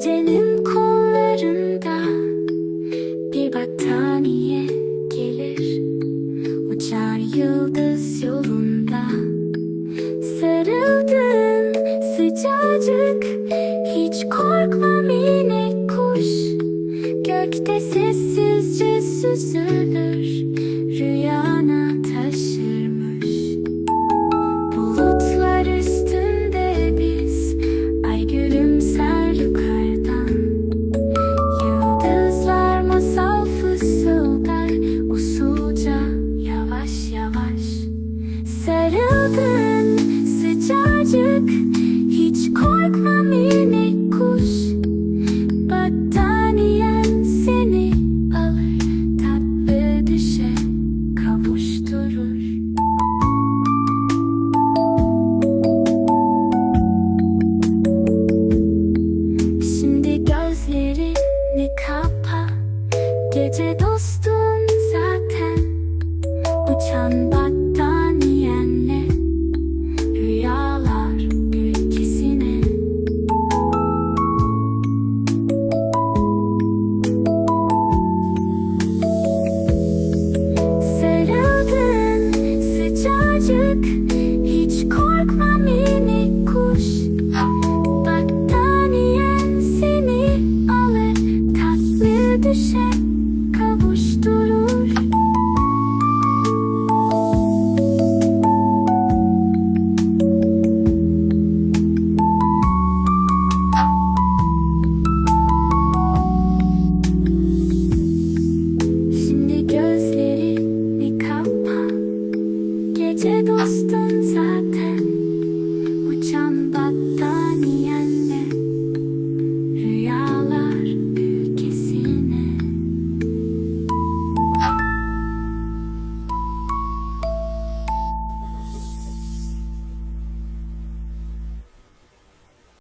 Gecenin kollarında bir battaniye gelir. Uçar yıldız yolunda. Sarıldın sıcacık Hiç korkma minik kuş. Gökte sessizce süzülür. Sıcacık. Hiç korkma minik kuş. Battaniyen seni alır. Tatlı kavuşturur. Şimdi gözlerini kapa. Gece dostum zaten. Uçan battaniyenle artık hiç korkma